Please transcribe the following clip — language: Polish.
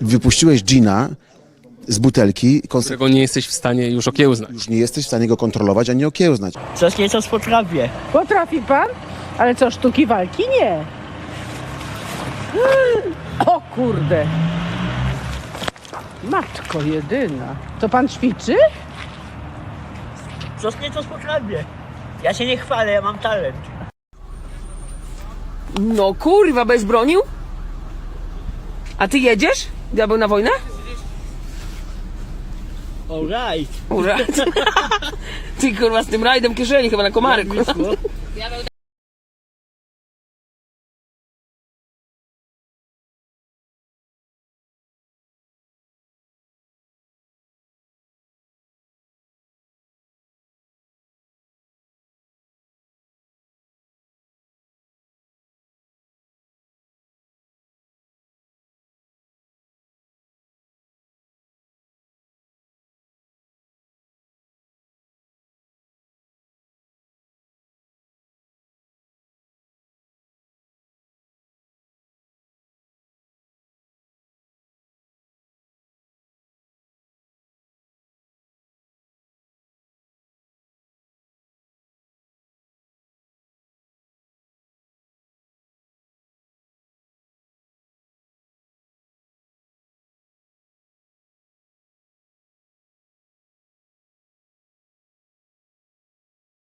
Wypuściłeś gina z butelki, konse- którego nie jesteś w stanie już okiełznać. już nie jesteś w stanie go kontrolować ani okiełznać. Coś nieco potrafię. Potrafi pan? Ale co, sztuki walki? Nie. O kurde. Matko jedyna. To pan ćwiczy? Coś nieco potrafię. Ja się nie chwalę, ja mam talent. No kurwa, bez bronił? A ty jedziesz? Diabeł na wojnę? Alright. Ura. Ty kurwa z tym rajdem kieszeni chyba na komary. kurwa.